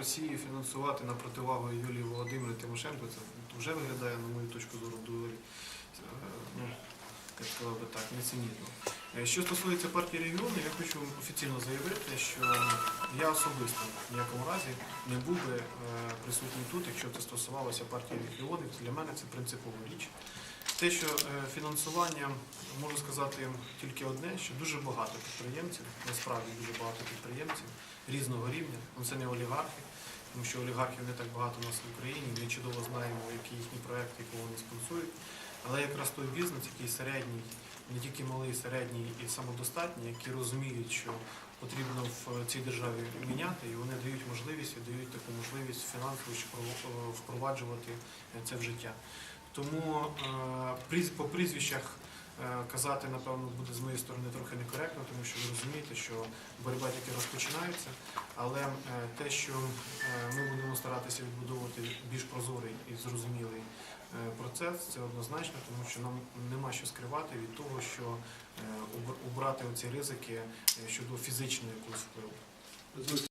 Росії фінансувати на противагу Юлії Володимирі Тимошенко, це вже виглядає, на мою точку зору, доволі, е, ну, я сказав би так, нецінітно. Е, Що стосується партії регіонів, я хочу офіційно заявити, що я особисто в ніякому разі не був би е, присутній тут, якщо це стосувалося партії регіонів. Для мене це принципова річ. Те, що фінансування, можу сказати тільки одне, що дуже багато підприємців, насправді дуже багато підприємців різного рівня, ну це не олігархи, тому що олігархів не так багато у нас в Україні, ми чудово знаємо, які їхні проекти, якого вони спонсують. Але якраз той бізнес, який середній, не тільки малий, середній і самодостатній, які розуміють, що потрібно в цій державі міняти, і вони дають можливість і дають таку можливість фінансово е, впроваджувати е, це в життя. Тому е, по прізвищах казати, напевно, буде з моєї сторони трохи некоректно, тому що ви розумієте, що боротьба тільки розпочинається, але те, що ми будемо старатися відбудовувати більш прозорий і зрозумілий е, процес, це однозначно, тому що нам нема що скривати від того, що е, убрати оці ризики е, щодо фізичного якогось впливу.